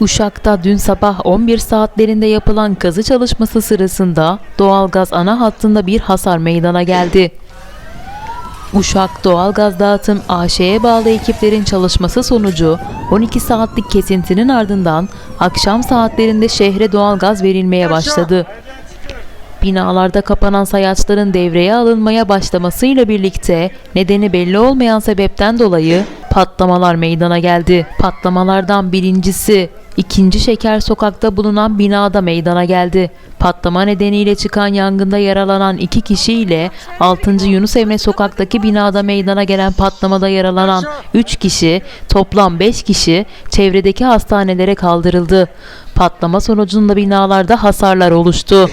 Uşak'ta dün sabah 11 saatlerinde yapılan kazı çalışması sırasında doğalgaz ana hattında bir hasar meydana geldi. Uşak Doğalgaz Dağıtım AŞ'ye bağlı ekiplerin çalışması sonucu 12 saatlik kesintinin ardından akşam saatlerinde şehre doğalgaz verilmeye başladı. Binalarda kapanan sayaçların devreye alınmaya başlamasıyla birlikte nedeni belli olmayan sebepten dolayı patlamalar meydana geldi. Patlamalardan birincisi ikinci Şeker Sokak'ta bulunan binada meydana geldi. Patlama nedeniyle çıkan yangında yaralanan iki kişi ile 6. Yunus Emre Sokak'taki binada meydana gelen patlamada yaralanan 3 kişi, toplam 5 kişi çevredeki hastanelere kaldırıldı. Patlama sonucunda binalarda hasarlar oluştu.